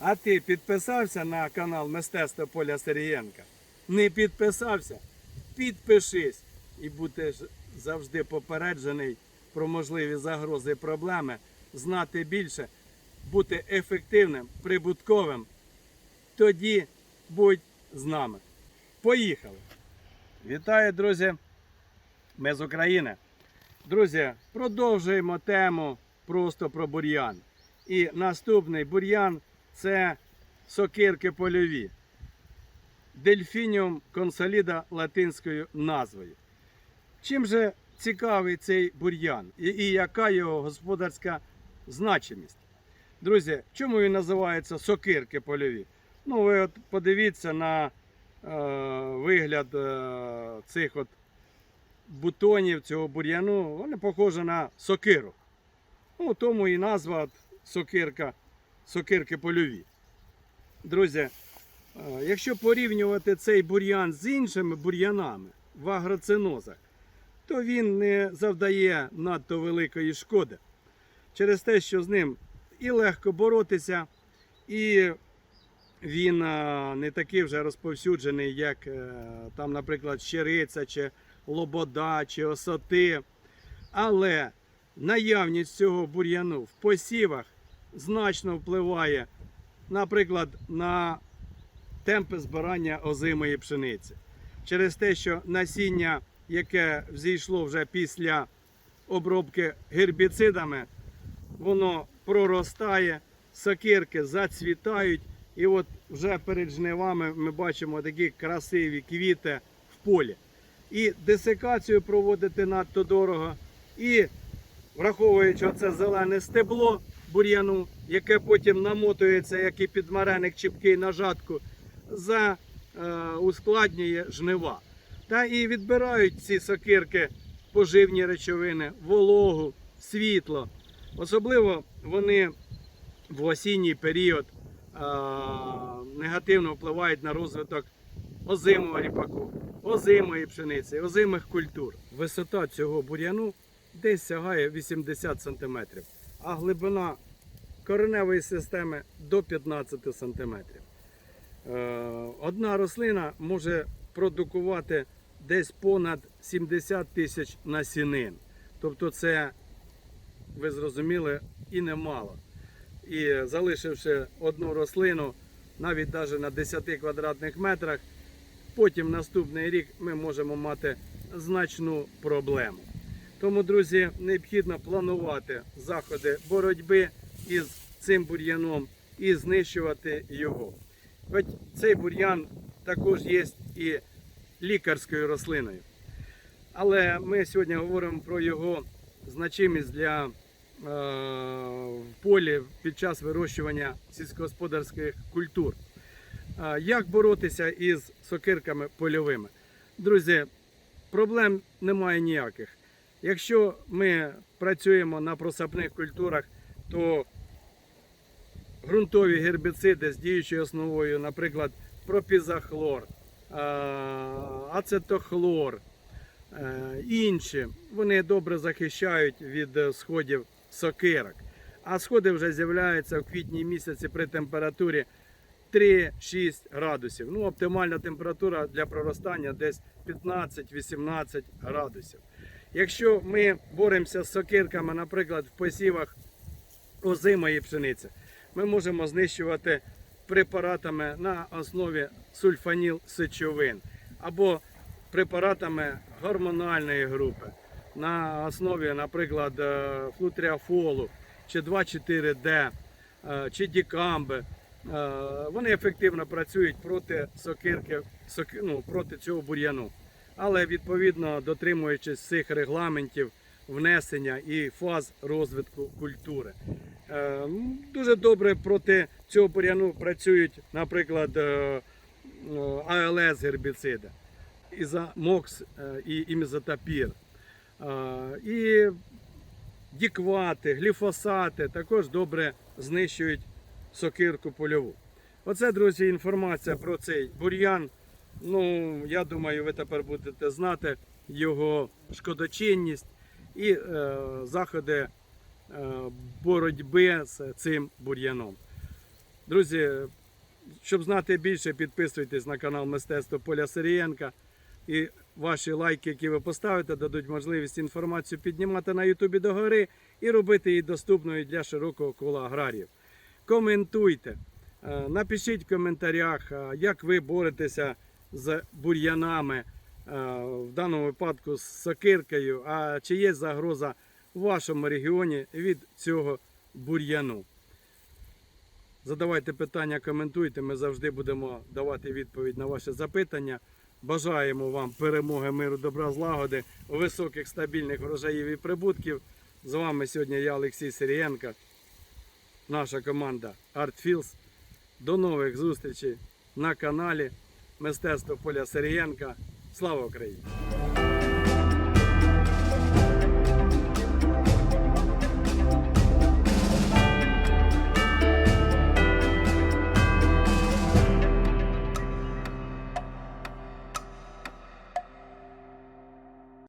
А ти підписався на канал Мистецтво Поля Сергієнка? Не підписався? Підпишись і будеш завжди попереджений про можливі загрози і проблеми, знати більше, бути ефективним, прибутковим. Тоді будь з нами. Поїхали! Вітаю, друзі! Ми з України. Друзі, продовжуємо тему просто про бур'ян. І наступний бур'ян це сокирки польові. Дельфініум консоліда латинською назвою. Чим же цікавий цей бур'ян і, і яка його господарська значимість? Друзі, чому він називається сокирки польові? Ну, ви от подивіться на е, вигляд е, цих от бутонів цього бур'яну, вони похожі на сокиру. Ну, тому і назва сокирка, сокирки польові. Друзі, е, якщо порівнювати цей бур'ян з іншими бур'янами в агроцинозах, то він не завдає надто великої шкоди через те, що з ним і легко боротися, і він е, не такий вже розповсюджений, як е, там, наприклад, щириця чи лобода чи осоти. Але наявність цього бур'яну в посівах значно впливає, наприклад, на темпи збирання озимої пшениці. Через те, що насіння, яке взійшло вже після обробки гербіцидами, воно проростає, сокирки зацвітають, і от вже перед жнивами ми бачимо такі красиві квіти в полі. І десикацію проводити надто дорого, і враховуючи це зелене стебло бур'яну, яке потім намотується, як і підмареник чіпкий на жатку, за е, ускладнює жнива. Та і відбирають ці сокирки поживні речовини, вологу, світло. Особливо вони в осінній період е, негативно впливають на розвиток озимого ріпаку, озимої пшениці, озимих культур. Висота цього бур'яну десь сягає 80 см, а глибина кореневої системи до 15 см. Е, Одна рослина може продукувати десь понад 70 тисяч насінин. Тобто це, ви зрозуміли, і немало. І залишивши одну рослину, навіть навіть на 10 квадратних метрах, потім наступний рік ми можемо мати значну проблему. Тому, друзі, необхідно планувати заходи боротьби із цим бур'яном і знищувати його. Хоч цей бур'ян також є і лікарською рослиною. Але ми сьогодні говоримо про його значимість для е, полі під час вирощування сільськогосподарських культур. Е, Як боротися із сокирками польовими? Друзі, проблем немає ніяких. Якщо ми працюємо на просапних культурах, то ґрунтові гербіциди з діючою основою, наприклад, пропізахлор, ацетохлор, е, інші, вони добре захищають від сходів сокирок. А сходи вже з'являються в квітні місяці при температурі 3-6 градусів. Ну, оптимальна температура для проростання десь 15-18 градусів. Якщо ми боремося з сокирками, наприклад, в посівах озимої пшениці, ми можемо знищувати препаратами на основі сульфаніл сечовин або препаратами гормональної групи на основі, наприклад, е, флутріафолу чи 2,4-D е, чи дікамби. Е, Вони ефективно працюють проти сокирки, соки- ну, проти цього бур'яну. Але відповідно дотримуючись цих регламентів внесення і фаз розвитку культури. Е, Дуже добре проти цього бур'яну працюють, наприклад, е, е, АЛС гербіциди, ізамокс і імізотапір. І діквати, гліфосати також добре знищують сокирку польову. Оце, друзі, інформація про цей бур'ян. Ну, я думаю, ви тепер будете знати його шкодочинність і е, заходи е, боротьби з цим бур'яном. Друзі, щоб знати більше, підписуйтесь на канал Мистецтво Поля Сирієнка. І ваші лайки, які ви поставите, дадуть можливість інформацію піднімати на Ютубі догори і робити її доступною для широкого кола аграріїв. Коментуйте, е, напишіть в коментарях, е, як ви боретеся з бур'янами, е, в даному випадку з сокиркою, а чи є загроза в вашому регіоні від цього бур'яну. Задавайте питання, коментуйте. Ми завжди будемо давати відповідь на ваші запитання. Бажаємо вам перемоги, миру, добра, злагоди, високих стабільних врожаїв і прибутків. З вами сьогодні я, Олексій Сирієнко, наша команда ArtFields. До нових зустрічей на каналі Мистецтво Поля Сирієнка. Слава Україні!